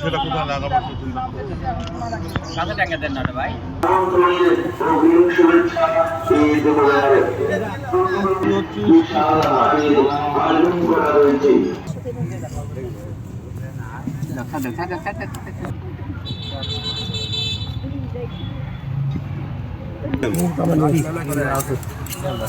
সেটা কোথায় লাগাবো সে চিন্তা করছি। কত টাকা দেন না ভাই আপনার ট্রেনটা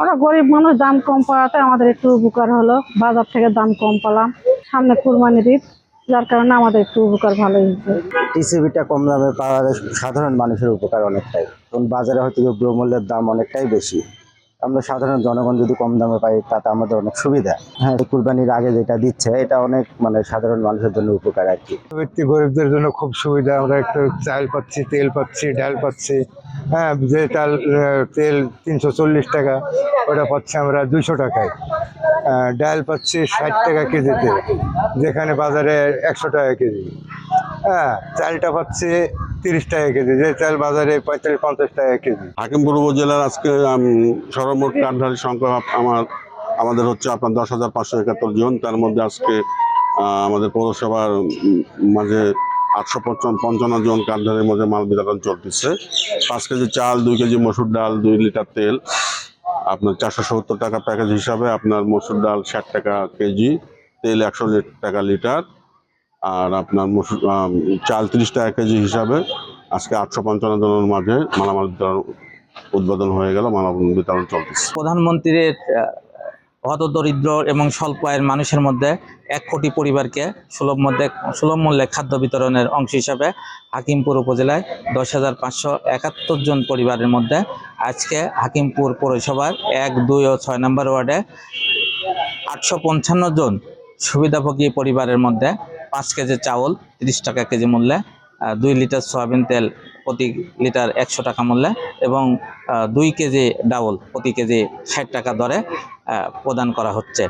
আমরা গরিব মানুষ দাম কম পাওয়াতে আমাদের একটু উপকার হলো। বাজার থেকে দাম কম পেলাম। সামনে কুরবানির ঈদ যার কারণে আমাদের একটু উপকার ভালোই টিসিবিটা কম দামে পাওয়া সাধারণ মানুষের উপকার অনেকটাই। কারণ বাজারে হয়তো দ্রব্যমূল্যের দাম অনেকটাই বেশি। আমরা সাধারণ জনগণ যদি কম দামে পাই তাতে আমাদের অনেক সুবিধা। হ্যাঁ কুরবানির আগে যেটা দিচ্ছে এটা অনেক মানে সাধারণ মানুষের জন্য উপকার আর কি। ব্যক্তি গরিবদের জন্য খুব সুবিধা। আমরা একটু চাল পাচ্ছি তেল পাচ্ছি ডাল পাচ্ছি। হ্যাঁ যে আহ, তেল তিনশো চল্লিশ টাকা ওটা পাচ্ছি আমরা দুশো টাকায়। ডাল পাচ্ছি ষাট টাকা কেজিতে যেখানে বাজারে একশো টাকা কেজি। হ্যাঁ চালটা পাচ্ছি তিরিশ টাকা কেজি যে চাল বাজারে পঁয়তাল্লিশ পঞ্চাশ টাকা কেজি। হাকিমপুর উপজেলার আজকে উম, সর্বমোট কার্ডধারী সংখ্যা আমার আমাদের হচ্ছে আপনার দশ হাজার পাঁচশো একাত্তর জন। তার মধ্যে আজকে আমাদের পৌরসভার মাঝে আটশো পঞ্চান্ন জন কার্ডধারীর মধ্যে মাল বিতরণ চলতেছে। পাঁচ কেজি চাল, দুই কেজি মসুর ডাল, দুই লিটার তেল। আপনার চারশো সত্তর টাকা প্যাকেজ হিসাবে আপনার মসুর ডাল ষাট টাকা কেজি, তেল একশো টাকা লিটার। আর আপনার মসুর চাল তিরিশ টাকা কেজি হিসাবে আজকে আটশো পঞ্চান্ন জনের মাঝে মালামাল বিতরণ উদ্বোধন হয়ে গেল, মালামাল বিতরণ চলতেছে। প্রধানমন্ত্রীর হত দরিদ্র এবং স্বল্প আয়ের মানুষের মধ্যে এক কোটি পরিবারকে সুলভ মধ্যে, সুলভ মূল্যে খাদ্য বিতরণের অংশ হিসাবে হাকিমপুর উপজেলায় দশ হাজার পাঁচশো একাত্তর জন পরিবারের মধ্যে আজকে হাকিমপুর পৌরসভার এক, দুই ও ছয় নম্বর ওয়ার্ডে আটশো পঞ্চান্ন জন সুবিধাভোগী পরিবারের মধ্যে পাঁচ কেজি চাউল তিরিশ টাকা কেজি মূল্যে দুই লিটার সয়াবিন তেল প্রতি লিটার একশো টাকা মূল্যে এবং দুই কেজি ডাবল প্রতি কেজি ষাট টাকা দরে প্রদান করা হচ্ছে।